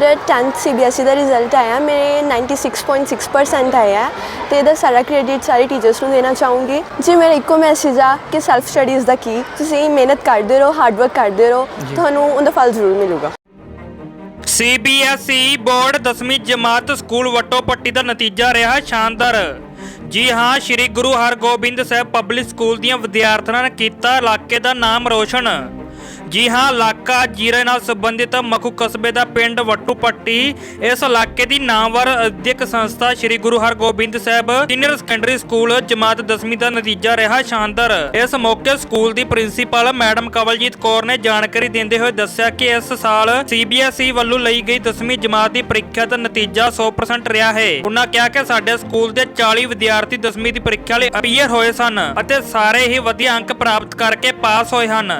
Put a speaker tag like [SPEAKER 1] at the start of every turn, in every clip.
[SPEAKER 1] ਹਰ 10th CBSE ਦਾ result ਆਇਆ ਮੇਰੇ 96.6% ਆਇਆ ਤੇ ਇਹਦਾ ਸਾਰਾ ਕ੍ਰੈਡਿਟ ਸਾਰੇ ਟੀਚਰਸ ਨੂੰ ਦੇਣਾ ਚਾਹੂੰਗੀ। ਜੀ ਮੇਰਾ ਇੱਕੋ ਮੈਸੇਜ ਆ ਕਿ ਸੈਲਫ ਸਟੱਡੀਜ਼ ਦਾ ਕੀ? ਤੁਸੀਂ ਮਿਹਨਤ ਕਰਦੇ ਰਹੋ ਹਾਰਡ ਵਰਕ ਕਰਦੇ ਰਹੋ ਤੁਹਾਨੂੰ ਉਹਦਾ ਫਲ ਜ਼ਰੂਰ ਮਿਲੂਗਾ।
[SPEAKER 2] ਸੀਬੀਐਸਈ ਬੋਰਡ 10ਵੀਂ ਜਮਾਤ ਸਕੂਲ ਵਟੋਪੱਟੀ ਦਾ ਨਤੀਜਾ ਰਿਹਾ ਸ਼ਾਨਦਾਰ। ਜੀ ਹਾਂ ਸ੍ਰੀ ਗੁਰੂ ਹਰਗੋਬਿੰਦ ਸਾਹਿਬ ਪਬਲਿਕ ਸਕੂਲ ਦੀਆਂ ਵਿਦਿਆਰਥਣਾਂ ਨੇ ਕੀਤਾ ਇਲਾਕੇ ਦਾ ਨਾਮ ਰੋਸ਼ਨ। ਜੀ ਹਾਂ, ਇਲਾਕਾ ਜੀਰੇ ਨਾਲ ਸੰਬੰਧਿਤ ਮਖੂ ਕਸਬੇ ਦਾ ਪਿੰਡ ਵੱਟੂਪੱਟੀ। ਇਸ ਇਲਾਕੇ ਦੀ ਨਾਮਵਰ ਅਧਿਕ ਸੰਸਥਾ Sri Guru Hargobind Sahib senior secondary school ਜਮਾਤ 10ਵੀਂ ਦਾ ਨਤੀਜਾ ਰਿਹਾ ਸ਼ਾਨਦਾਰ। ਇਸ ਮੌਕੇ ਸਕੂਲ ਦੀ ਪ੍ਰਿੰਸੀਪਲ ਮੈਡਮ ਕਵਲਜੀਤ ਕੌਰ ਨੇ ਜਾਣਕਾਰੀ ਦਿੰਦੇ ਹੋਏ ਦੱਸਿਆ ਕਿ ਇਸ ਸਾਲ ਸੀਬੀਐਸਈ ਵੱਲੋਂ ਲਈ ਗਈ 10ਵੀਂ ਜਮਾਤ ਦੀ ਪ੍ਰੀਖਿਆ ਦਾ ਨਤੀਜਾ 100% ਰਿਹਾ ਹੈ। ਉਹਨਾਂ ਕਿਹਾ ਕਿ ਸਾਡੇ ਸਕੂਲ ਦੇ 40 ਵਿਦਿਆਰਥੀ 10ਵੀਂ ਦੀ ਪ੍ਰੀਖਿਆ ਲਈ ਅਪੀਅਰ ਹੋਏ ਸਨ ਅਤੇ ਸਾਰੇ ਹੀ ਵਧੀਆ ਅੰਕ ਪ੍ਰਾਪਤ ਕਰਕੇ ਪਾਸ ਹੋਏ ਹਨ।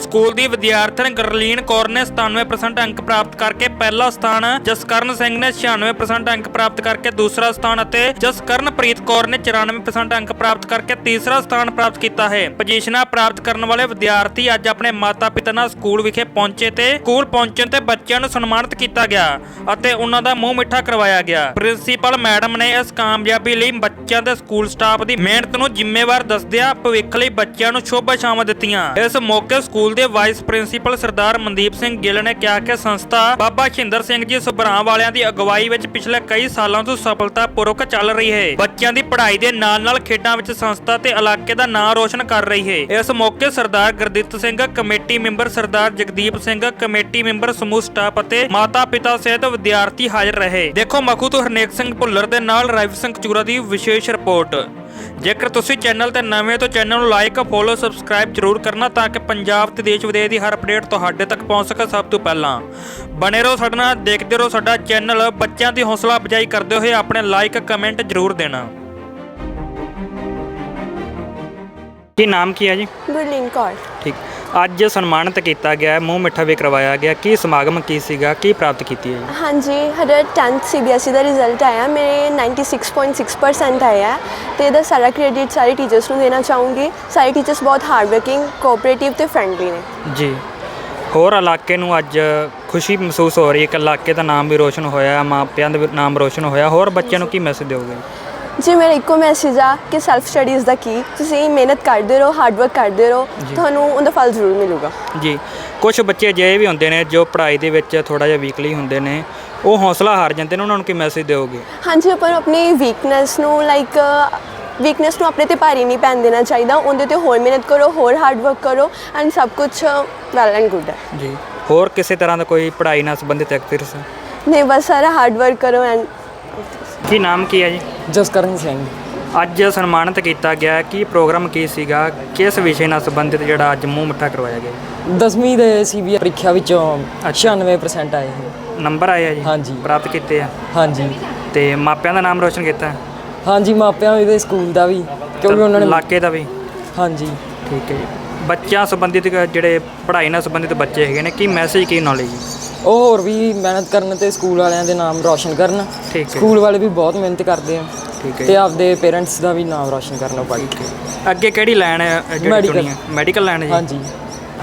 [SPEAKER 2] ਸਕੂਲ ਦੀ ਵਿਦਿਆਰਥਣ ਗਰਲੀਨ ਕੌਰ ਨੇ 97% ਅੰਕ ਪ੍ਰਾਪਤ ਕਰਕੇ ਪਹਿਲਾ ਸਥਾਨ, ਜਸਕਰਨ ਸਿੰਘ ਨੇ 96% ਅੰਕ ਪ੍ਰਾਪਤ ਕਰਕੇ ਦੂਸਰਾ ਸਥਾਨ ਅਤੇ ਜਸਕਰਨਪ੍ਰੀਤ ਕੌਰ ਨੇ 94% ਅੰਕ ਪ੍ਰਾਪਤ ਕਰਕੇ ਤੀਸਰਾ ਸਥਾਨ ਪ੍ਰਾਪਤ ਕੀਤਾ ਹੈ। ਪੋਜੀਸ਼ਨਾਂ ਪ੍ਰਾਪਤ ਕਰਨ ਵਾਲੇ ਵਿਦਿਆਰਥੀ ਅੱਜ ਆਪਣੇ ਮਾਤਾ-ਪਿਤਾ ਨਾਲ ਸਕੂਲ ਵਿਖੇ ਪਹੁੰਚੇ ਤੇ ਸਕੂਲ ਪਹੁੰਚਣ ਤੇ ਬੱਚਿਆਂ ਨੂੰ ਸਨਮਾਨਿਤ ਕੀਤਾ ਗਿਆ ਅਤੇ ਉਹਨਾਂ ਦਾ ਮੂੰਹ ਮਿੱਠਾ ਕਰਵਾਇਆ ਗਿਆ। ਪ੍ਰਿੰਸੀਪਲ ਮੈਡਮ ਨੇ ਇਸ ਕਾਮਯਾਬੀ ਲਈ ਬੱਚਿਆਂ ਦੇ ਸਕੂਲ ਸਟਾਫ ਦੀ ਮਿਹਨਤ ਨੂੰ ਜ਼ਿੰਮੇਵਾਰ ਦੱਸਦਿਆਂ ਭਵਿੱਖ ਲਈ ਬੱਚਿਆਂ ਨੂੰ ਸ਼ੁਭ ਆਸ਼ਾਵਾਂ ਦਿੱਤੀਆਂ। ਇਸ ਮੌਕੇ ਸਕੂਲ ਦੇ ਵਾਈਸ ਪ੍ਰਿੰਸੀਪਲ ਸਰਦਾਰ ਮਨਦੀਪ ਸਿੰਘ ਗਿੱਲ ਨੇ ਕਿਹਾ ਕਿ ਸੰਸਥਾ ਬਾਬਾ ਸ਼ਿੰਦਰ ਸਿੰਘ ਜੀ ਸੁਭਰਾਂ ਵਾਲਿਆਂ ਦੀ ਅਗਵਾਈ ਵਿੱਚ ਪਿਛਲੇ ਕਈ ਸਾਲਾਂ ਤੋਂ ਸਫਲਤਾਪੂਰਵਕ ਚੱਲ ਰਹੀ ਹੈ। ਬੱਚਿਆਂ ਦੀ ਪੜ੍ਹਾਈ ਦੇ ਨਾਲ-ਨਾਲ ਖੇਡਾਂ ਵਿੱਚ ਸੰਸਥਾ ਤੇ ਇਲਾਕੇ ਦਾ ਨਾਂ ਰੋਸ਼ਨ ਕਰ ਰਹੀ ਹੈ। ਇਸ ਮੌਕੇ Sardar Gurdit Singh, committee member Sardar Jagdeep Singh, committee member ਸਮੂਹ ਸਟਾਫ ਅਤੇ ਮਾਤਾ-ਪਿਤਾ ਸਹਿਤ ਵਿਦਿਆਰਥੀ ਹਾਜ਼ਰ ਰਹੇ। ਦੇਖੋ ਮਖੂ ਤੋਂ ਹਰਨੇਕ ਸਿੰਘ ਭੁੱਲਰ ਦੇ ਨਾਲ ਰਾਈਵ ਸਿੰਘ ਚੂਰਾ ਦੀ ਵਿਸ਼ੇਸ਼ ਰਿਪੋਰਟ। ਜੇਕਰ ਤੁਸੀਂ ਚੈਨਲ ਤੇ ਨਵੇਂ ਹੋ ਤਾਂ ਚੈਨਲ ਨੂੰ ਲਾਈਕ ਫੋਲੋ ਸਬਸਕ੍ਰਾਈਬ ਜਰੂਰ ਕਰਨਾ ਤਾਂ ਕਿ ਪੰਜਾਬ ਤੇ ਦੇਸ਼ ਵਿਦੇਸ਼ ਦੀ ਹਰ ਅਪਡੇਟ ਤੁਹਾਡੇ ਤੱਕ ਪਹੁੰਚ ਸਕੇ ਸਭ ਤੋਂ ਪਹਿਲਾਂ। ਬਣੇ ਰਹੋ ਸਾਡੇ ਨਾਲ ਦੇਖਦੇ ਰਹੋ ਸਾਡਾ ਚੈਨਲ। ਬੱਚਿਆਂ ਦੀ ਹੌਸਲਾ ਅਫਜ਼ਾਈ ਕਰਦੇ ਹੋਏ ਆਪਣੇ ਲਾਈਕ ਕਮੈਂਟ ਜਰੂਰ ਦੇਣਾ। ਕੀ ਨਾਮ ਕੀ ਹੈ ਜੀ?
[SPEAKER 1] ਗੁਰਲੀਨ ਕੌਰ।
[SPEAKER 2] ਠੀਕ। ਅੱਜ ਸਨਮਾਨਿਤ ਕੀਤਾ ਗਿਆ ਮੂੰਹ ਮਿੱਠਾ ਵੀ ਕਰਵਾਇਆ ਗਿਆ। ਕੀ ਸਮਾਗਮ ਕੀ ਸੀਗਾ? ਕੀ ਪ੍ਰਾਪਤ ਕੀਤੀ ਹੈ
[SPEAKER 1] ਹਾਂਜੀ ਹਰ 10th ਸੀਬੀਐਸਈ ਦਾ ਰਿਜ਼ਲਟ ਆਇਆ। ਮੇਰੇ 96.6% ਆਇਆ। ਤੇ ਇਹਦਾ ਸਾਰਾ ਕ੍ਰੈਡਿਟ ਸਾਰੇ ਟੀਚਰਸ ਨੂੰ ਦੇਣਾ ਚਾਹੂੰਗੀ। ਸਾਰੇ ਟੀਚਰਸ ਬਹੁਤ ਹਾਰਡ ਵਰਕਿੰਗ ਕੋਆਪਰੇਟਿਵ ਤੇ ਫਰੈਂਡਲੀ ਨੇ।
[SPEAKER 2] ਜੀ। ਹੋਰ ਇਲਾਕੇ ਨੂੰ ਅੱਜ ਖੁਸ਼ੀ ਮਹਿਸੂਸ ਹੋ ਰਹੀ ਹੈ। ਕਿ ਇਲਾਕੇ ਦਾ ਨਾਮ ਵੀ ਰੋਸ਼ਨ ਹੋਇਆ ਮਾਪਿਆਂ ਦਾ ਨਾਮ ਰੋਸ਼ਨ ਹੋਇਆ। ਹੋਰ ਬੱਚਿਆਂ ਨੂੰ ਕੀ ਮੈਸੇਜ ਦਿਓਗੇ?
[SPEAKER 1] ਜੀ ਮੇਰਾ ਇੱਕੋ ਮੈਸੇਜ ਆ ਕਿ ਸੈਲਫ ਸਟੱਡੀਜ਼ ਦਾ ਕੀ ਤੁਸੀਂ ਮਿਹਨਤ ਕਰਦੇ ਰਹੋ ਹਾਰਡ ਵਰਕ ਕਰਦੇ ਰਹੋ ਤੁਹਾਨੂੰ ਉਹਦਾ ਫਲ ਜ਼ਰੂਰ ਮਿਲੂਗਾ।
[SPEAKER 2] ਜੀ ਕੁਝ ਬੱਚੇ ਅਜਿਹੇ ਵੀ ਹੁੰਦੇ ਨੇ ਜੋ ਪੜ੍ਹਾਈ ਦੇ ਵਿੱਚ ਥੋੜਾ ਜਿਹਾ ਵੀਕਲੀ ਹੁੰਦੇ ਨੇ। ਉਹ ਹੌਸਲਾ ਹਾਰ ਜਾਂਦੇ ਨੇ ਉਹਨਾਂ ਨੂੰ ਕੀ ਮੈਸੇਜ ਦਿਓਗੇ?
[SPEAKER 1] ਹਾਂਜੀ ਆਪਾਂ ਨੂੰ ਆਪਣੀ ਵੀਕਨੈਸ ਨੂੰ ਲਾਈਕ ਵੀਕਨੈਸ ਨੂੰ ਆਪਣੇ ਤੇ ਭਾਰੀ ਨਹੀਂ ਪੈਣ ਦੇਣਾ ਚਾਹੀਦਾ। ਉਹਦੇ ਤੇ ਹੋਰ ਮਿਹਨਤ ਕਰੋ ਹੋਰ ਹਾਰਡ ਵਰਕ ਕਰੋ ਐਂਡ ਸਭ ਕੁਝ ਵੈਲ ਐਂਡ ਗੁੱਡ ਹੈ।
[SPEAKER 2] ਜੀ ਹੋਰ ਕਿਸੇ ਤਰ੍ਹਾਂ ਦਾ ਕੋਈ ਪੜ੍ਹਾਈ ਨਾਲ ਸੰਬੰਧਿਤ ਐਕਸਪੀਰੀਅੰਸ
[SPEAKER 1] ਨਹੀਂ ਬਸ ਸਾਰਾ ਹਾਰਡ ਵਰਕ ਕਰੋ ਐਂਡ
[SPEAKER 2] ਕੀ ਨਾਮ ਕੀ ਹੈ ਜੀ?
[SPEAKER 3] ਜਸਕਰਨ ਸਿੰਘ।
[SPEAKER 2] ਅੱਜ ਸਨਮਾਨਿਤ ਕੀਤਾ ਗਿਆ ਕੀ ਪ੍ਰੋਗਰਾਮ ਕੀ ਸੀਗਾ? ਕਿਸ ਵਿਸ਼ੇ ਨਾਲ ਸੰਬੰਧਿਤ ਜਿਹੜਾ ਅੱਜ ਮੂੰਹ ਮਿੱਠਾ ਕਰਵਾਇਆ ਗਿਆ?
[SPEAKER 3] ਦਸਵੀਂ ਦੇ ਸੀਬੀ ਪ੍ਰੀਖਿਆ ਵਿੱਚੋਂ 96% ਆਏ ਸੀ।
[SPEAKER 2] ਨੰਬਰ ਆਏ ਆ ਜੀ?
[SPEAKER 3] ਹਾਂਜੀ।
[SPEAKER 2] ਪ੍ਰਾਪਤ ਕੀਤੇ ਆ?
[SPEAKER 3] ਹਾਂਜੀ।
[SPEAKER 2] ਤੇ ਮਾਪਿਆਂ ਦਾ ਨਾਮ ਰੋਸ਼ਨ ਕੀਤਾ?
[SPEAKER 3] ਹਾਂਜੀ ਮਾਪਿਆਂ ਦੇ ਸਕੂਲ ਦਾ ਵੀ ਕਿਉਂਕਿ ਉਹਨਾਂ ਨੇ
[SPEAKER 2] ਇਲਾਕੇ ਦਾ ਵੀ?
[SPEAKER 3] ਹਾਂਜੀ।
[SPEAKER 2] ਠੀਕ ਹੈ ਜੀ। ਬੱਚਿਆਂ ਸੰਬੰਧਿਤ ਜਿਹੜੇ ਪੜ੍ਹਾਈ ਨਾਲ ਸੰਬੰਧਿਤ ਬੱਚੇ ਹੈਗੇ ਨੇ ਕੀ ਮੈਸੇਜ ਕੀ ਨੌਲੇਜ
[SPEAKER 3] ਉਹ ਹੋਰ ਵੀ ਮਿਹਨਤ ਕਰਨ ਤੇ ਸਕੂਲ ਵਾਲਿਆਂ ਦੇ ਨਾਮ ਰੌਸ਼ਨ ਕਰਨ।
[SPEAKER 2] ਠੀਕ ਹੈ
[SPEAKER 3] ਸਕੂਲ ਵਾਲੇ ਵੀ ਬਹੁਤ ਮਿਹਨਤ ਕਰਦੇ ਆ।
[SPEAKER 2] ਠੀਕ ਹੈ
[SPEAKER 3] ਤੇ ਆਪਦੇ ਪੇਰੈਂਟਸ ਦਾ ਵੀ ਨਾਮ ਰੌਸ਼ਨ ਕਰਨਾ ਪੜੀ
[SPEAKER 2] ਅੱਗੇ ਕਿਹੜੀ ਲਾਈਨ ਹੈ ਜਿਹੜੀ। ਚੁਣੀ ਹੈ? ਮੈਡੀਕਲ ਲਾਈਨ ਹੈ ਜੀ?
[SPEAKER 3] ਹਾਂਜੀ।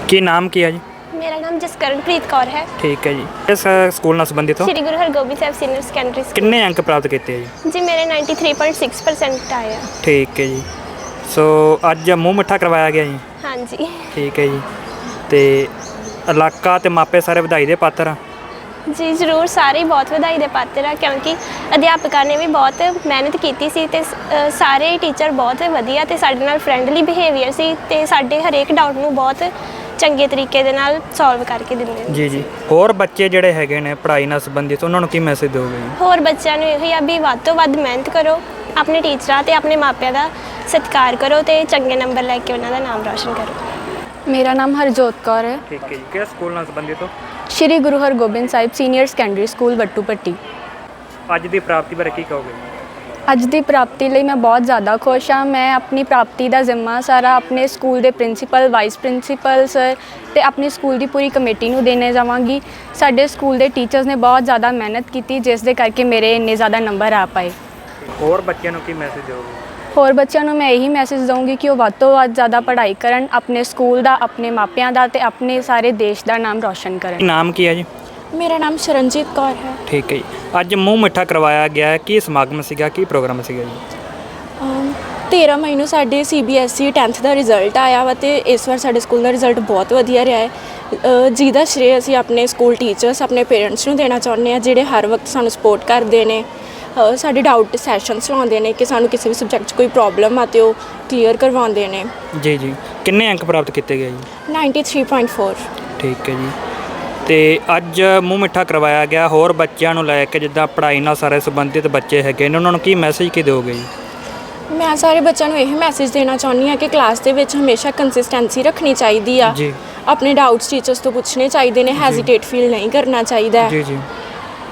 [SPEAKER 2] ਕੀ ਨਾਮ ਕੀ ਹੈ ਜੀ?
[SPEAKER 4] ਮੇਰਾ ਨਾਮ ਜਸਕਰਨਪ੍ਰੀਤ ਕੌਰ ਹੈ।
[SPEAKER 2] ਠੀਕ ਹੈ ਜੀ। ਇਸ ਸਕੂਲ ਨਾਲ ਸੰਬੰਧਿਤ ਹੋ?
[SPEAKER 4] Sri Guru Hargobind Sahib senior secondary school.
[SPEAKER 2] ਕਿੰਨੇ ਅੰਕ ਪ੍ਰਾਪਤ ਕੀਤੇ ਜੀ?
[SPEAKER 4] ਜੀ ਮੇਰੇ 93.6% ਆਏ ਆ।
[SPEAKER 2] ਠੀਕ ਹੈ ਜੀ। ਸੋ ਅੱਜ ਮੂੰਹ ਮਿੱਠਾ ਕਰਵਾਇਆ ਗਿਆ ਜੀ?
[SPEAKER 4] ਹਾਂਜੀ।
[SPEAKER 2] ਠੀਕ ਹੈ ਜੀ। ਤੇ ਇਲਾਕਾ ਤੇ ਮਾਪੇ ਸਾਰੇ ਵਧਾਈ ਦੇ ਪਾਤਰ ਆ।
[SPEAKER 4] ਜੀ ਜ਼ਰੂਰ ਸਾਰੇ ਹੀ ਬਹੁਤ ਵਧਾਈ ਦੇ ਪਾਤਰ ਆ ਕਿਉਂਕਿ ਅਧਿਆਪਕਾਂ ਨੇ ਵੀ ਬਹੁਤ ਮਿਹਨਤ ਕੀਤੀ ਸੀ ਤੇ ਸ- ਅ, ਸਾਰੇ ਟੀਚਰ ਬਹੁਤ ਵਧੀਆ ਤੇ ਸਾਡੇ ਨਾਲ ਫਰੈਂਡਲੀ ਬਿਹੇਵੀਅਰ ਸੀ ਤੇ ਸਾਡੇ ਹਰੇਕ ਡਾਊਟ ਨੂੰ ਬਹੁਤ ਚੰਗੇ ਤਰੀਕੇ ਦੇ ਨਾਲ ਸੋਲਵ ਕਰਕੇ ਦਿੰਦੇ ਨੇ।
[SPEAKER 2] ਜੀ ਜੀ। ਹੋਰ ਬੱਚੇ ਜਿਹੜੇ ਹੈਗੇ ਨੇ ਪੜ੍ਹਾਈ ਨਾਲ ਸੰਬੰਧਿਤ ਉਹਨਾਂ ਨੂੰ ਕੀ ਮੈਸੇਜ ਦਿਓਗੇ ਜੀ?
[SPEAKER 4] ਹੋਰ ਬੱਚਿਆਂ ਨੂੰ ਇਹੀ ਆ ਵੀ ਵੱਧ ਤੋਂ ਵੱਧ ਮਿਹਨਤ ਕਰੋ ਆਪਣੇ ਟੀਚਰਾਂ ਤੇ ਆਪਣੇ ਮਾਪਿਆਂ ਦਾ ਸਤਿਕਾਰ ਕਰੋ ਤੇ ਚੰਗੇ ਨੰਬਰ ਲੈ ਕੇ ਉਹਨਾਂ ਦਾ ਨਾਮ ਰੌਸ਼ਨ ਕਰੋ।
[SPEAKER 5] ਮੇਰਾ ਨਾਮ ਹਰਜੋਤ ਕੌਰ ਹੈ।
[SPEAKER 2] ਠੀਕ ਹੈ ਜੀ ਕਿਸ ਸਕੂਲ ਨਾਲ ਸੰਬੰਧਿਤ ਹੋ?
[SPEAKER 5] Shri Guru Hargobind Sahib senior secondary school Wattupatti.
[SPEAKER 2] ਅੱਜ ਦੀ ਪ੍ਰਾਪਤੀ ਬਾਰੇ ਕੀ ਕਹੋਗੇ?
[SPEAKER 5] ਅੱਜ ਦੀ ਪ੍ਰਾਪਤੀ ਲਈ ਮੈਂ ਬਹੁਤ ਜ਼ਿਆਦਾ ਖੁਸ਼ ਹਾਂ। ਮੈਂ ਆਪਣੀ ਪ੍ਰਾਪਤੀ ਦਾ ਜ਼ਿੰਮਾ ਸਾਰਾ ਆਪਣੇ ਸਕੂਲ ਦੇ ਪ੍ਰਿੰਸੀਪਲ ਵਾਈਸ ਪ੍ਰਿੰਸੀਪਲ ਸਰ ਤੇ ਆਪਣੀ ਸਕੂਲ ਦੀ ਪੂਰੀ ਕਮੇਟੀ ਨੂੰ ਦੇਣੇ ਜਾਵਾਂਗੀ। ਸਾਡੇ ਸਕੂਲ ਦੇ ਟੀਚਰਸ ਨੇ ਬਹੁਤ ਜ਼ਿਆਦਾ ਮਿਹਨਤ ਕੀਤੀ ਜਿਸ ਦੇ ਕਰਕੇ ਮੇਰੇ ਇੰਨੇ ਜ਼ਿਆਦਾ ਨੰਬਰ ਆ ਪਾਏ।
[SPEAKER 2] ਹੋਰ ਬੱਚਿਆਂ ਨੂੰ ਕੀ ਮੈਸੇਜ ਦਿਓਗੇ?
[SPEAKER 5] ਹੋਰ ਬੱਚਿਆਂ ਨੂੰ ਮੈਂ ਇਹੀ ਮੈਸੇਜ ਦਊਂਗੀ ਕਿ ਉਹ ਵੱਧ ਤੋਂ ਵੱਧ ਜ਼ਿਆਦਾ ਪੜ੍ਹਾਈ ਕਰਨ ਆਪਣੇ ਸਕੂਲ ਦਾ ਆਪਣੇ ਮਾਪਿਆਂ ਦਾ ਤੇ ਆਪਣੇ ਸਾਰੇ ਦੇਸ਼ ਦਾ ਨਾਮ ਰੌਸ਼ਨ ਕਰਨ।
[SPEAKER 2] ਨਾਮ ਕੀ ਹੈ ਜੀ?
[SPEAKER 6] ਮੇਰਾ ਨਾਮ ਸ਼ਰਨਜੀਤ ਕੌਰ ਹੈ।
[SPEAKER 2] ਠੀਕ ਹੈ ਜੀ। ਅੱਜ ਮੂੰਹ ਮਿੱਠਾ ਕਰਵਾਇਆ ਗਿਆ ਹੈ। ਕੀ ਸਮਾਗਮ ਸੀਗਾ? ਕੀ ਪ੍ਰੋਗਰਾਮ ਸੀਗਾ ਜੀ?
[SPEAKER 6] ਅਮ 13 ਮਈ ਨੂੰ ਸਾਡੇ ਸੀਬੀਐਸਈ 10th ਦਾ ਰਿਜ਼ਲਟ ਆਇਆ ਵਾ ਤੇ ਇਸ ਵਾਰ ਸਾਡੇ ਸਕੂਲ ਦਾ ਰਿਜ਼ਲਟ ਬਹੁਤ ਵਧੀਆ ਰਿਹਾ ਹੈ। ਅ, ਜਿਹਦਾ ਸ਼੍ਰੇ ਅਸੀਂ ਆਪਣੇ ਸਕੂਲ ਟੀਚਰਸ ਆਪਣੇ ਪੇਰੈਂਟਸ ਨੂੰ ਦੇਣਾ ਚਾਹੁੰਦੇ ਆ ਜਿਹੜੇ ਹਰ ਵਕਤ ਸਾਨੂੰ ਸਪੋਰਟ ਕਰਦੇ ਨੇ। ਸਾਡੇ ਡਾਊਟ ਸੈਸ਼ਨਸ ਲਾਉਂਦੇ ਨੇ ਕਿ ਸਾਨੂੰ ਕਿਸੇ ਵੀ ਸਬਜੈਕਟ 'ਚ ਕੋਈ ਪ੍ਰੋਬਲਮ ਆ ਤੇ ਉਹ ਕਲੀਅਰ ਕਰਵਾਉਂਦੇ ਨੇ।
[SPEAKER 2] ਜੀ ਜੀ। ਕਿੰਨੇ ਅੰਕ ਪ੍ਰਾਪਤ ਕੀਤੇ ਗਏ ਜੀ?
[SPEAKER 6] 93.4
[SPEAKER 2] ਠੀਕ ਹੈ ਜੀ। ਤੇ ਅੱਜ ਮੂੰਹ ਮਿੱਠਾ ਕਰਵਾਇਆ ਗਿਆ ਹੋਰ ਬੱਚਿਆਂ ਨੂੰ ਲੈ ਕੇ ਜਿੱਦਾਂ ਪੜ੍ਹਾਈ ਨਾਲ ਸਾਰੇ ਸੰਬੰਧਿਤ ਬੱਚੇ ਹੈਗੇ ਨੇ ਉਹਨਾਂ ਨੂੰ ਕੀ ਮੈਸੇਜ ਕੀ ਦਿਓਗੇ ਜੀ?
[SPEAKER 6] ਮੈਂ ਸਾਰੇ ਬੱਚਿਆਂ ਨੂੰ ਇਹ ਮੈਸੇਜ ਦੇਣਾ ਚਾਹੁੰਦੀ ਹਾਂ ਕਿ ਕਲਾਸ ਦੇ ਵਿੱਚ ਹਮੇਸ਼ਾ ਕੰਸਿਸਟੈਂਸੀ ਰੱਖਣੀ ਚਾਹੀਦੀ ਆ।
[SPEAKER 2] ਜੀ।
[SPEAKER 6] ਆਪਣੇ ਡਾਊਟਸ ਟੀਚਰਸ ਤੋਂ ਪੁੱਛਣੇ ਚਾਹੀਦੇ ਨੇ ਹੈਜ਼ਿਟੇਟ ਫੀਲ ਨਹੀਂ ਕਰਨਾ ਚਾਹੀਦਾ। ਹੈ
[SPEAKER 2] ਜੀ ਜੀ।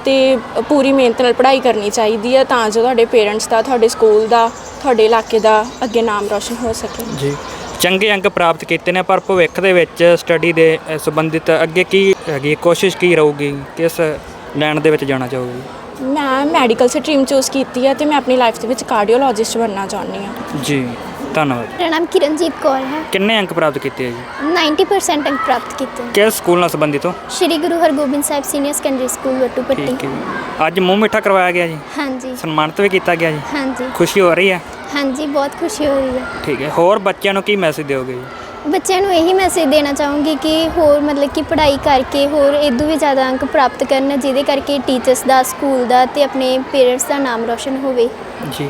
[SPEAKER 6] ਤੇ ਪੂਰੀ ਮਿਹਨਤ ਨਾਲ ਪੜ੍ਹਾਈ ਕਰਨੀ ਚਾਹੀਦੀ ਹੈ ਤਾਂ ਜੋ ਤੁਹਾਡੇ ਪੇਰੈਂਟਸ ਦਾ ਤੁਹਾਡੇ ਸਕੂਲ ਦਾ ਤੁਹਾਡੇ ਇਲਾਕੇ ਦਾ ਅੱਗੇ ਨਾਮ ਰੋਸ਼ਨ ਹੋ ਸਕੇ।
[SPEAKER 2] ਜੀ। ਚੰਗੇ ਅੰਕ ਪ੍ਰਾਪਤ ਕੀਤੇ ਨੇ ਪਰ ਭਵਿੱਖ ਦੇ ਵਿੱਚ ਸਟੱਡੀ ਦੇ ਸੰਬੰਧਿਤ ਅੱਗੇ ਕੀ ਹੈਗੀ ਕੋਸ਼ਿਸ਼ ਕੀ ਰਹੂਗੀ? ਕਿਸ ਲਾਈਨ ਦੇ ਵਿੱਚ ਜਾਣਾ ਚਾਹੋਗੇ?
[SPEAKER 6] ਮੈਂ ਮੈਡੀਕਲ ਸਟਰੀਮ ਚੂਜ਼ ਕੀਤੀ ਹੈ ਤੇ ਮੈਂ ਆਪਣੀ ਲਾਈਫ ਦੇ ਵਿੱਚ ਕਾਰਡੀਓਲੋਜਿਸਟ ਬਣਨਾ ਚਾਹੁੰਦੀ ਹਾਂ
[SPEAKER 2] ਜੀ। ਧੰਨਵਾਦ।
[SPEAKER 7] ਮੇਰਾ ਨਾਮ ਕਿਰਨਜੀਤ ਕੌਰ ਹੈ।
[SPEAKER 2] ਕਿੰਨੇ ਅੰਕ ਪ੍ਰਾਪਤ ਕੀਤੇ ਆ ਜੀ?
[SPEAKER 7] 90% ਅੰਕ ਪ੍ਰਾਪਤ ਕੀਤੇ।
[SPEAKER 2] ਕਿਸ ਸਕੂਲ ਨਾਲ ਸੰਬੰਧਿਤ ਹੋ?
[SPEAKER 7] Shri Guru Hargobind Sahib senior secondary school Wattupatti
[SPEAKER 2] ਠੀਕ ਹੈ ਜੀ। ਅੱਜ ਮੂੰਹ ਮਿੱਠਾ ਕਰਵਾਇਆ ਗਿਆ ਜੀ?
[SPEAKER 7] ਹਾਂਜੀ।
[SPEAKER 2] ਸਨਮਾਨਿਤ ਵੀ ਕੀਤਾ ਗਿਆ ਜੀ?
[SPEAKER 7] ਹਾਂਜੀ।
[SPEAKER 2] ਖੁਸ਼ੀ ਹੋ ਰਹੀ ਹੈ?
[SPEAKER 7] ਹਾਂਜੀ ਬਹੁਤ ਖੁਸ਼ੀ ਹੋ ਰਹੀ ਹੈ।
[SPEAKER 2] ਠੀਕ ਹੈ। ਹੋਰ ਬੱਚਿਆਂ ਨੂੰ ਕੀ ਮੈਸੇਜ ਦਿਓਗੇ ਜੀ?
[SPEAKER 7] ਬੱਚਿਆਂ ਨੂੰ ਇਹੀ ਮੈਸੇਜ ਦੇਣਾ ਚਾਹੂੰਗੀ ਕਿ ਹੋਰ ਮਤਲਬ ਕਿ ਪੜ੍ਹਾਈ ਕਰਕੇ ਹੋਰ ਇਦੋਂ ਵੀ ਜ਼ਿਆਦਾ ਅੰਕ ਪ੍ਰਾਪਤ ਕਰਨ ਜਿਹਦੇ ਕਰਕੇ ਟੀਚਰਸ ਦਾ ਸਕੂਲ ਦਾ ਤੇ ਆਪਣੇ ਪੇਰੈਂਟਸ ਦਾ ਨਾਮ ਰੋਸ਼ਨ ਹੋਵੇ।
[SPEAKER 2] ਜੀ।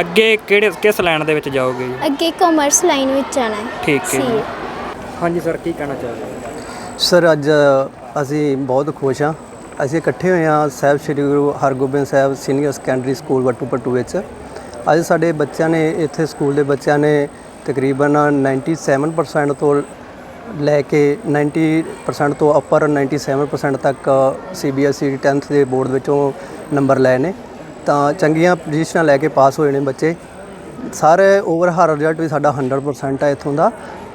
[SPEAKER 2] ਅੱਗੇ ਕਿਹੜੇ ਕਿਸ ਲਾਈਨ ਦੇ ਵਿੱਚ ਜਾਓਗੇ ਜੀ?
[SPEAKER 7] ਅੱਗੇ ਕਾਮਰਸ ਲਾਈਨ ਵਿੱਚ ਜਾਣਾ ਹੈ।
[SPEAKER 2] ਠੀਕ ਹੈ ਜੀ।
[SPEAKER 7] CA
[SPEAKER 2] ਹਾਂਜੀ ਸਰ ਕੀ ਕਹਿਣਾ ਚਾਹੋਗੇ?
[SPEAKER 8] ਸਰ ਅੱਜ ਅਸੀਂ ਬਹੁਤ ਖੁਸ਼ ਹਾਂ। ਅਸੀਂ ਇਕੱਠੇ ਹੋਏ ਹਾਂ Sahib Sri Guru Hargobind Sahib senior secondary school Wattu Pattu ਵਿੱਚ। ਅੱਜ ਸਾਡੇ ਬੱਚਿਆਂ ਨੇ ਇੱਥੇ ਸਕੂਲ ਦੇ ਬੱਚਿਆਂ ਨੇ ਤਕਰੀਬਨ 97% ਤੋਂ ਲੈ ਕੇ 90% ਤੋਂ ਉੱਪਰ 97% ਤੱਕ ਸੀਬੀਐਸਈ 10th ਦੇ ਬੋਰਡ ਵਿੱਚੋਂ ਨੰਬਰ ਲਏ ਨੇ। ਤਾਂ ਚੰਗੀਆਂ ਪੋਜੀਸ਼ਨਾਂ ਲੈ ਕੇ ਪਾਸ ਹੋਏ ਨੇ ਬੱਚੇ। ਸਾਰੇ ਓਵਰਹਾਲ ਰਿਜ਼ਲਟ ਵੀ ਸਾਡਾ 100% ਹੈ ਇੱਥੋਂ ਦਾ।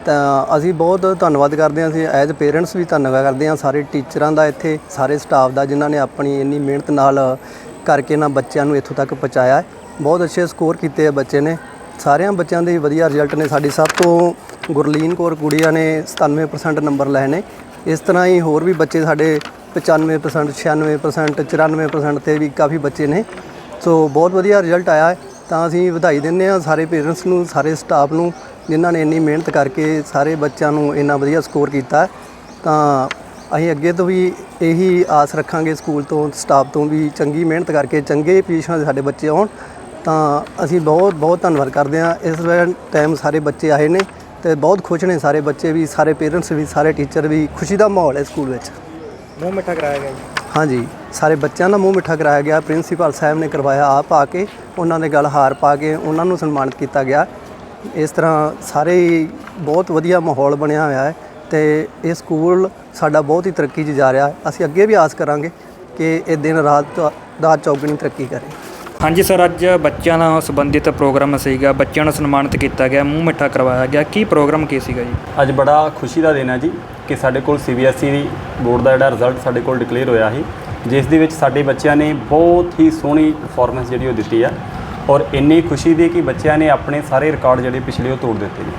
[SPEAKER 8] ਤਾਂ ਅਸੀਂ ਬਹੁਤ ਧੰਨਵਾਦ ਕਰਦੇ ਹਾਂ। ਅਸੀਂ ਐਜ਼ ਪੇਰੈਂਟਸ ਵੀ ਧੰਨਵਾਦ ਕਰਦੇ ਹਾਂ। ਸਾਰੇ ਟੀਚਰਾਂ ਦਾ ਇੱਥੇ, ਸਾਰੇ ਸਟਾਫ ਦਾ, ਜਿਨ੍ਹਾਂ ਨੇ ਆਪਣੀ ਇੰਨੀ ਮਿਹਨਤ ਨਾਲ ਕਰਕੇ ਨਾ ਬੱਚਿਆਂ ਨੂੰ ਇੱਥੋਂ ਤੱਕ ਪਹੁੰਚਾਇਆ ਬਹੁਤ ਅੱਛੇ ਸਕੋਰ ਕੀਤੇ ਆ ਬੱਚੇ ਨੇ। ਸਾਰਿਆਂ ਬੱਚਿਆਂ ਦੇ ਵਧੀਆ ਰਿਜ਼ਲਟ ਨੇ। ਸਾਡੀ ਸਭ ਤੋਂ ਗੁਰਲੀਨ ਕੌਰ ਕੁੜੀਆਂ ਨੇ 97% ਨੰਬਰ ਲਏ ਨੇ। ਇਸ ਤਰ੍ਹਾਂ ਹੀ ਹੋਰ ਵੀ ਬੱਚੇ ਸਾਡੇ 95% 96% 94% ਤੇ ਵੀ ਕਾਫੀ ਬੱਚੇ ਨੇ। ਸੋ ਬਹੁਤ ਵਧੀਆ ਰਿਜ਼ਲਟ ਆਇਆ ਹੈ। ਤਾਂ ਅਸੀਂ ਵਧਾਈ ਦਿੰਦੇ ਹਾਂ ਸਾਰੇ ਪੇਰੈਂਟਸ ਨੂੰ, ਸਾਰੇ ਸਟਾਫ ਨੂੰ, ਜਿਨ੍ਹਾਂ ਨੇ ਇੰਨੀ ਮਿਹਨਤ ਕਰਕੇ ਸਾਰੇ ਬੱਚਿਆਂ ਨੂੰ ਇੰਨਾ ਵਧੀਆ ਸਕੋਰ ਕੀਤਾ ਤਾਂ ਅਸੀਂ ਅੱਗੇ ਤੋਂ ਵੀ ਇਹੀ ਆਸ ਰੱਖਾਂਗੇ ਸਕੂਲ ਤੋਂ ਸਟਾਫ ਤੋਂ ਵੀ ਚੰਗੀ ਮਿਹਨਤ ਕਰਕੇ ਚੰਗੇ ਪੋਜੀਸ਼ਨਾਂ 'ਤੇ ਸਾਡੇ ਬੱਚੇ ਆਉਣ। ਤਾਂ ਅਸੀਂ ਬਹੁਤ ਬਹੁਤ ਧੰਨਵਾਦ ਕਰਦੇ ਹਾਂ। ਇਸ ਟਾਈਮ ਸਾਰੇ ਬੱਚੇ ਆਏ ਨੇ ਤੇ ਬਹੁਤ ਖੁਸ਼ ਨੇ ਸਾਰੇ ਬੱਚੇ ਵੀ, ਸਾਰੇ ਪੇਰੈਂਟਸ ਵੀ, ਸਾਰੇ ਟੀਚਰ ਵੀ। ਖੁਸ਼ੀ ਦਾ ਮਾਹੌਲ ਹੈ ਸਕੂਲ ਵਿੱਚ।
[SPEAKER 2] ਮੂੰਹ ਮਿੱਠਾ ਕਰਾਇਆ ਗਿਆ ਜੀ।
[SPEAKER 8] ਹਾਂਜੀ, ਸਾਰੇ ਬੱਚਿਆਂ ਦਾ ਮੂੰਹ ਮਿੱਠਾ ਕਰਾਇਆ ਗਿਆ, ਪ੍ਰਿੰਸੀਪਲ ਸਾਹਿਬ ਨੇ ਕਰਵਾਇਆ ਆਪ ਆ ਕੇ, ਉਹਨਾਂ ਦੇ ਗਲ ਹਾਰ ਪਾ ਕੇ, ਉਹਨਾਂ ਨੂੰ ਸਨਮਾਨਿਤ ਕੀਤਾ ਗਿਆ। ਇਸ ਤਰ੍ਹਾਂ ਸਾਰੇ ਹੀ ਬਹੁਤ ਵਧੀਆ ਮਾਹੌਲ ਬਣਿਆ ਹੋਇਆ ਹੈ ਤੇ ਇਹ ਸਕੂਲ ਸਾਡਾ ਬਹੁਤ ਹੀ ਤਰੱਕੀ 'ਚ ਜਾ ਰਿਹਾ ਅਸੀਂ ਅੱਗੇ ਵੀ ਆਸ ਕਰਾਂਗੇ ਕਿ ਇਹ ਦਿਨ ਰਾਤ ਰਾਤ ਚੌਗਣੀ ਤਰੱਕੀ ਕਰੇ।
[SPEAKER 2] ਹਾਂਜੀ ਸਰ, ਅੱਜ ਬੱਚਿਆਂ ਨਾਲ ਸੰਬੰਧਿਤ ਪ੍ਰੋਗਰਾਮ ਸੀਗਾ। ਬੱਚਿਆਂ ਨੂੰ ਸਨਮਾਨਿਤ ਕੀਤਾ ਗਿਆ, ਮੂੰਹ ਮਿੱਠਾ ਕਰਵਾਇਆ ਗਿਆ। ਕੀ ਪ੍ਰੋਗਰਾਮ, ਕੀ ਸੀਗਾ ਜੀ?
[SPEAKER 9] ਅੱਜ ਬੜਾ ਖੁਸ਼ੀ ਦਾ ਦਿਨ ਹੈ ਜੀ ਕਿ ਸਾਡੇ ਕੋਲ ਸੀਬੀਐਸਈ ਬੋਰਡ ਦਾ ਜਿਹੜਾ ਰਿਜ਼ਲਟ ਸਾਡੇ ਕੋਲ ਡਿਕਲੇਅਰ ਹੋਇਆ ਸੀ, ਜਿਸ ਦੇ ਵਿੱਚ ਸਾਡੇ ਬੱਚਿਆਂ ਨੇ ਬਹੁਤ ਹੀ ਸੋਹਣੀ ਪਰਫਾਰਮੈਂਸ ਜਿਹੜੀ ਉਹ ਦਿੱਤੀ ਆ ਔਰ ਇੰਨੀ ਖੁਸ਼ੀ ਦੀ ਕਿ ਬੱਚਿਆਂ ਨੇ ਆਪਣੇ ਸਾਰੇ ਰਿਕਾਰਡ ਜਿਹੜੇ ਪਿਛਲੇ ਉਹ ਤੋੜ ਦਿੱਤੇ ਨੇ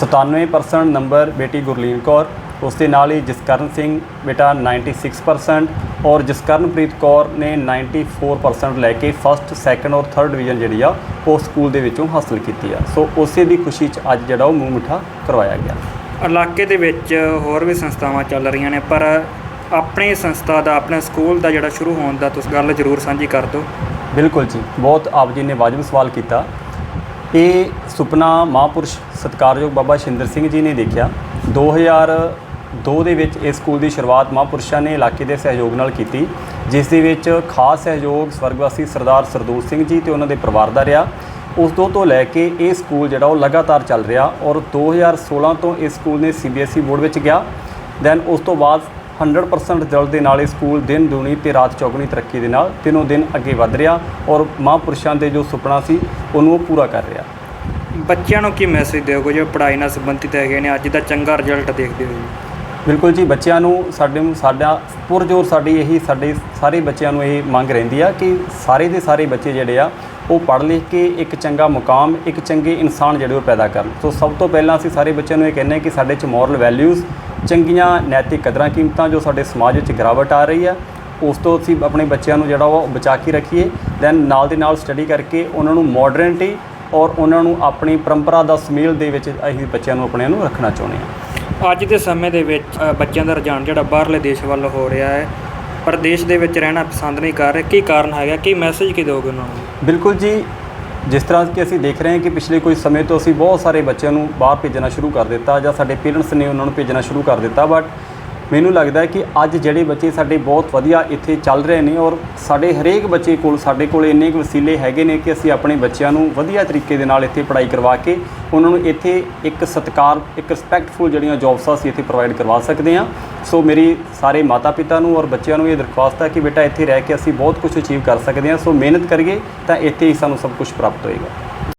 [SPEAKER 9] 97% ਨੰਬਰ ਬੇਟੀ ਗੁਰਲੀਨ ਕੌਰ ਉਸ ਦੇ ਨਾਲ ਹੀ ਜਸਕਰਨ ਸਿੰਘ ਬੇਟਾ 96% ਔਰ ਜਸਕਰਨਪ੍ਰੀਤ ਕੌਰ ਨੇ 94% ਲੈ ਕੇ ਫਸਟ ਸੈਕੰਡ ਔਰ ਥਰਡ ਡਿਵੀਜ਼ਨ ਜਿਹੜੀ ਆ ਉਹ ਸਕੂਲ ਦੇ ਵਿੱਚੋਂ ਹਾਸਲ ਕੀਤੀ ਆ। ਸੋ ਉਸੇ ਦੀ ਖੁਸ਼ੀ 'ਚ ਅੱਜ ਜਿਹੜਾ ਉਹ ਮੂੰਹ ਮਿੱਠਾ ਕਰਵਾਇਆ ਗਿਆ।
[SPEAKER 2] ਇਲਾਕੇ ਦੇ ਵਿੱਚ ਹੋਰ ਵੀ ਸੰਸਥਾਵਾਂ ਚੱਲ ਰਹੀਆਂ ਨੇ ਪਰ ਆਪਣੀ ਸੰਸਥਾ ਦਾ ਆਪਣੇ ਸਕੂਲ ਦਾ ਜਿਹੜਾ ਸ਼ੁਰੂ ਹੋਣ ਦਾ ਤੁਸੀਂ ਗੱਲ ਜ਼ਰੂਰ ਸਾਂਝੀ ਕਰ ਦਿਓ।
[SPEAKER 9] ਬਿਲਕੁਲ ਜੀ ਬਹੁਤ ਆਪ ਜੀ ਨੇ ਵਾਜਬ ਸਵਾਲ ਕੀਤਾ। ਇਹ ਸੁਪਨਾ ਮਹਾਂਪੁਰਸ਼ ਸਤਿਕਾਰਯੋਗ ਬਾਬਾ ਸ਼ਿੰਦਰ ਸਿੰਘ ਜੀ ਨੇ ਦੇਖਿਆ। 2002 ਦੇ ਵਿੱਚ ਇਸ ਸਕੂਲ ਦੀ ਸ਼ੁਰੂਆਤ ਮਹਾਂਪੁਰਸ਼ਾਂ ਨੇ ਇਲਾਕੇ ਦੇ ਸਹਿਯੋਗ ਨਾਲ ਕੀਤੀ, ਜਿਸ ਦੇ ਵਿੱਚ ਖਾਸ ਸਹਿਯੋਗ ਸਵਰਗਵਾਸੀ ਸਰਦਾਰ ਸਰਦੂਲ ਸਿੰਘ ਜੀ ਤੇ ਉਹਨਾਂ ਦੇ ਪਰਿਵਾਰ ਦਾ ਰਿਹਾ। ਉਸ ਤੋਂ ਤੋਂ ਲੈ ਕੇ ਇਹ ਸਕੂਲ ਜਿਹੜਾ ਉਹ ਲਗਾਤਾਰ ਚੱਲ ਰਿਹਾ ਔਰ 2016 ਤੋਂ ਇਸ ਸਕੂਲ ਨੇ ਸੀਬੀਐਸਈ ਬੋਰਡ ਵਿੱਚ ਗਿਆ। ਦੈਨ ਉਸ ਤੋਂ ਬਾਅਦ 100% ਰਿਜ਼ਲਟ ਦੇ ਨਾਲ ਇਹ ਸਕੂਲ ਦਿਨ ਦੁਨੀ ਤੇ ਰਾਤ ਚੌਗਣੀ ਤਰੱਕੀ ਦੇ ਨਾਲ ਦਿਨੋਂ ਦਿਨ ਅੱਗੇ ਵਧ ਰਿਹਾ ਔਰ ਮਹਾਂਪੁਰਸ਼ਾਂ ਦੇ ਜੋ ਸੁਪਨਾ ਸੀ, ਉਹਨੂੰ ਉਹ ਪੂਰਾ ਕਰ ਰਿਹਾ।
[SPEAKER 2] ਬੱਚਿਆਂ ਨੂੰ ਕੀ ਮੈਸੇਜ ਦਿਓਗੇ ਜੋ ਪੜ੍ਹਾਈ ਨਾਲ ਸੰਬੰਧਿਤ ਹੈਗੇ ਨੇ? ਅੱਜ ਦਾ ਚੰਗਾ ਰਿਜ਼ਲਟ ਦੇਖਦੇ ਹੋ ਜੀ
[SPEAKER 9] ਬਿਲਕੁਲ ਜੀ, ਬੱਚਿਆਂ ਨੂੰ ਸਾਡੇ ਨੂੰ, ਸਾਡਾ ਪੁਰਜੋਰ ਸਾਡੀ ਇਹੀ, ਸਾਡੇ ਸਾਰੇ ਬੱਚਿਆਂ ਨੂੰ ਇਹ ਮੰਗ ਰਹਿੰਦੀ ਆ ਕਿ ਸਾਰੇ ਦੇ ਸਾਰੇ ਬੱਚੇ ਜਿਹੜੇ ਆ, ਉਹ ਪੜ੍ਹ ਲਿਖ ਕੇ ਇੱਕ ਚੰਗਾ ਮੁਕਾਮ, ਇੱਕ ਚੰਗੇ ਇਨਸਾਨ ਜਿਹੜੇ ਉਹ ਪੈਦਾ ਕਰਨ। ਸੋ ਸਭ ਤੋਂ ਪਹਿਲਾਂ ਅਸੀਂ ਸਾਰੇ ਬੱਚਿਆਂ ਨੂੰ ਇਹ ਕਹਿੰਦੇ ਹਾਂ ਕਿ ਸਾਡੇ 'ਚ ਮੋਰਲ ਵੈਲਿਊਜ਼ ਚੰਗੀਆਂ ਨੈਤਿਕ ਕਦਰਾਂ ਕੀਮਤਾਂ ਜੋ ਸਾਡੇ ਸਮਾਜ ਵਿੱਚ ਗਿਰਾਵਟ ਆ ਰਹੀ ਆ, ਉਸ ਤੋਂ ਅਸੀਂ ਆਪਣੇ ਬੱਚਿਆਂ ਨੂੰ ਜਿਹੜਾ ਉਹ ਬਚਾ ਕੇ ਰੱਖੀਏ। ਦੈਨ ਨਾਲ ਦੇ ਨਾਲ ਸਟੱਡੀ ਕਰਕੇ ਉਹਨਾਂ ਨੂੰ ਮਾਡਰਨਿਟੀ ਔਰ ਉਹਨਾਂ ਨੂੰ ਆਪਣੀ ਪਰੰਪਰਾ ਦਾ ਸਮੇਲ ਦੇ ਵਿੱਚ ਅਸੀਂ ਬੱਚਿਆਂ ਨੂੰ ਆਪਣੇ ਨੂੰ ਰੱਖਣਾ ਚਾਹੁੰਦੇ ਹਾਂ।
[SPEAKER 2] ਅੱਜ ਦੇ ਸਮੇਂ ਦੇ ਵਿੱਚ ਬੱਚਿਆਂ ਦਾ ਰੁਝਾਨ ਜਿਹੜਾ ਬਾਹਰਲੇ ਦੇਸ਼ ਵੱਲ ਹੋ ਰਿਹਾ ਹੈ, ਪਰ ਦੇਸ਼ ਦੇ ਵਿੱਚ ਰਹਿਣਾ ਪਸੰਦ ਨਹੀਂ ਕਰ ਰਹੇ। ਕੀ ਕਾਰਨ ਹੈਗਾ? ਕੀ ਮੈਸੇਜ ਕੀ ਦੋਗੇ ਉਹਨਾਂ ਨੂੰ?
[SPEAKER 9] ਬਿਲਕੁਲ ਜੀ। ਜਿਸ ਤਰ੍ਹਾਂ ਕਿ ਅਸੀਂ ਦੇਖ ਰਹੇ ਹਾਂ ਕਿ ਪਿਛਲੇ ਕੁਝ ਸਮੇਂ ਤੋਂ ਅਸੀਂ ਬਹੁਤ ਸਾਰੇ ਬੱਚਿਆਂ ਨੂੰ ਬਾਹਰ ਭੇਜਣਾ ਸ਼ੁਰੂ ਕਰ ਦਿੱਤਾ ਜਾਂ ਸਾਡੇ ਪੇਰੈਂਟਸ ਨੇ ਉਹਨਾਂ ਨੂੰ ਭੇਜਣਾ ਸ਼ੁਰੂ ਕਰ ਦਿੱਤਾ ਬਟ ਮੈਨੂੰ ਲੱਗਦਾ ਹੈ ਕਿ ਅੱਜ ਜਿਹੜੇ ਬੱਚੇ ਸਾਡੇ ਬਹੁਤ ਵਧੀਆ ਇੱਥੇ ਚੱਲ ਰਹੇ ਨੇ ਔਰ ਸਾਡੇ ਹਰੇਕ ਬੱਚੇ ਕੋਲ, ਸਾਡੇ ਕੋਲ ਇੰਨੇ ਕੁ ਵਸੀਲੇ ਹੈਗੇ ਨੇ ਕਿ ਅਸੀਂ ਆਪਣੇ ਬੱਚਿਆਂ ਨੂੰ ਵਧੀਆ ਤਰੀਕੇ ਦੇ ਨਾਲ ਇੱਥੇ ਪੜ੍ਹਾਈ ਕਰਵਾ ਕੇ ਉਹਨਾਂ ਨੂੰ ਇੱਥੇ ਇੱਕ ਸਤਿਕਾਰ, ਇੱਕ ਰਿਸਪੈਕਟਫੁਲ ਜਿਹੜੀਆਂ ਜੌਬਸ ਆ ਅਸੀਂ ਇੱਥੇ ਪ੍ਰੋਵਾਈਡ ਕਰਵਾ ਸਕਦੇ ਹਾਂ। ਸੋ ਮੇਰੀ ਸਾਰੇ ਮਾਤਾ ਪਿਤਾ ਨੂੰ ਔਰ ਬੱਚਿਆਂ ਨੂੰ ਇਹ ਦਰਖਾਸਤ ਹੈ ਕਿ ਬੇਟਾ ਇੱਥੇ ਰਹਿ ਕੇ ਅਸੀਂ ਬਹੁਤ ਕੁਝ ਅਚੀਵ ਕਰ ਸਕਦੇ ਹਾਂ। ਸੋ ਮਿਹਨਤ ਕਰੀਏ ਤਾਂ ਇੱਥੇ ਹੀ ਸਾਨੂੰ ਸਭ ਕੁਝ ਪ੍ਰਾਪਤ ਹੋਏਗਾ।